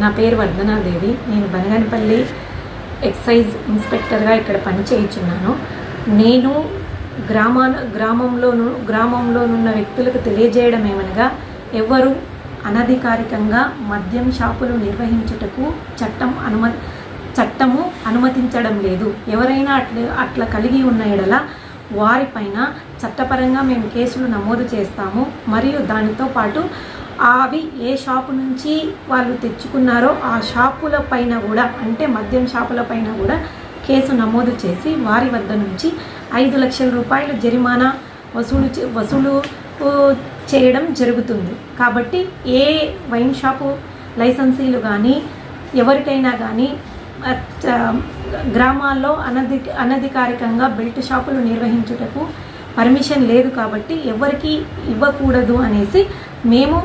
నా పేరు వర్ధనాదేవి. నేను బనగానపల్లి ఎక్సైజ్ ఇన్స్పెక్టర్గా ఇక్కడ పని చేయించున్నాను. నేను గ్రామాన గ్రామంలోను గ్రామంలోనున్న వ్యక్తులకు తెలియజేయడం ఏమనగా ఎవరు అనధికారికంగా మద్యం షాపులు నిర్వహించుటకు చట్టం అనుమ చట్టము అనుమతించడం లేదు. ఎవరైనా అట్ల అట్లా కలిగి ఉన్న ఎడల వారిపైన చట్టపరంగా మేము కేసులు నమోదు చేస్తాము. మరియు దానితో పాటు అవి ఏ షాపు నుంచి వాళ్ళు తెచ్చుకున్నారో ఆ షాపుల పైన కూడా అంటే మద్యం షాపుల పైన కూడా కేసు నమోదు చేసి వారి వద్ద నుంచి ఐదు లక్షల రూపాయల జరిమానా వసూలు చే- వసూలు చేయడం జరుగుతుంది. కాబట్టి ఏ వైన్ షాపు లైసెన్సీలు కానీ ఎవరికైనా కానీ గ్రామాల్లో అనధి అనధికారికంగా బెల్ట్ షాపులు నిర్వహించుటకు పర్మిషన్ లేదు కాబట్టి ఎవరికి ఇవ్వకూడదు అనేసి మేము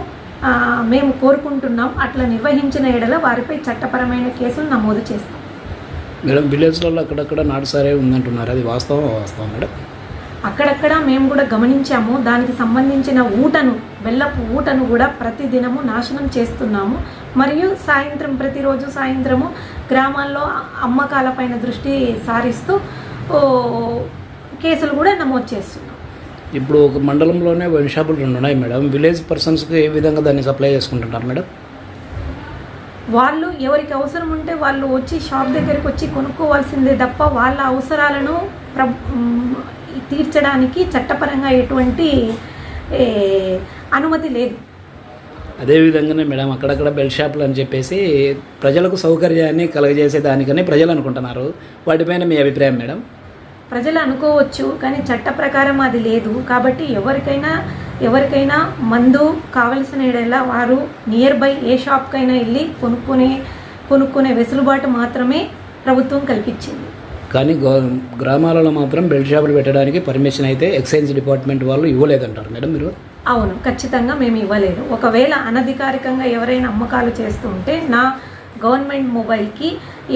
మేము కోరుకుంటున్నాం అట్లా నిర్వహించిన ఎడల వారిపై చట్టపరమైన కేసులు నమోదు చేస్తాం. మేడం విలేజ్లలో అక్కడక్కడ నాటుసారే ఉందంటున్నారు. అది వాస్తవం వాస్తవం మేడం? అక్కడక్కడ మేము కూడా గమనించాము. దానికి సంబంధించిన ఊటను బెల్లపు ఊటను కూడా ప్రతిదినము నాశనం చేస్తున్నాము. మరియు సాయంత్రం ప్రతిరోజు సాయంత్రము గ్రామాల్లో అమ్మకాలపైన దృష్టి సారిస్తూ కేసులు కూడా నమోదు చేస్తున్నాం. ఇప్పుడు ఒక మండలంలోనే వైన్ షాపులు రెండు ఉన్నాయి మేడం. విలేజ్ పర్సన్స్కి ఏ విధంగా దాన్ని సప్లై చేసుకుంటుంటారు మేడం? వాళ్ళు ఎవరికి అవసరం ఉంటే వాళ్ళు వచ్చి షాప్ దగ్గరికి వచ్చి కొనుక్కోవాల్సిందే తప్ప వాళ్ళ అవసరాలను తీర్చడానికి చట్టపరంగా ఎటువంటి అనుమతి లేదు. అదే విధంగానే మేడం అక్కడక్కడ బెల్ షాపులు అని చెప్పేసి ప్రజలకు సౌకర్యాన్ని కలుగజేసే దానికని ప్రజలు అనుకుంటున్నారు. వాటిపైన మీ అభిప్రాయం మేడం? ప్రజలు అనుకోవచ్చు కానీ చట్ట ప్రకారం అది లేదు. కాబట్టి ఎవరికైనా ఎవరికైనా మందు కావలసిన ఎడలా వారు నియర్ బై ఏ షాప్కైనా వెళ్ళి కొనుక్కునే కొనుక్కునే వెసులుబాటు మాత్రమే ప్రభుత్వం కల్పించింది. కానీ గ్రామాలలో మాత్రం బెల్ట్ షాపులు పెట్టడానికి పర్మిషన్ అయితే ఎక్సైజ్ డిపార్ట్మెంట్ వాళ్ళు ఇవ్వలేదంటారు మేడం మీరు? అవును ఖచ్చితంగా మేము ఇవ్వలేదు. ఒకవేళ అనధికారికంగా ఎవరైనా అమ్మకాలు చేస్తూ ఉంటే నా గవర్నమెంట్ మొబైల్కి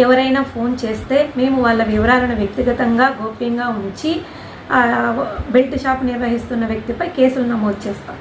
ఎవరైనా ఫోన్ చేస్తే మేము వాళ్ళ వివరాలను వ్యక్తిగతంగా గోప్యంగా ఉంచి బెల్ట్ షాప్ నిర్వహిస్తున్న వ్యక్తిపై కేసులు నమోదు చేస్తాం.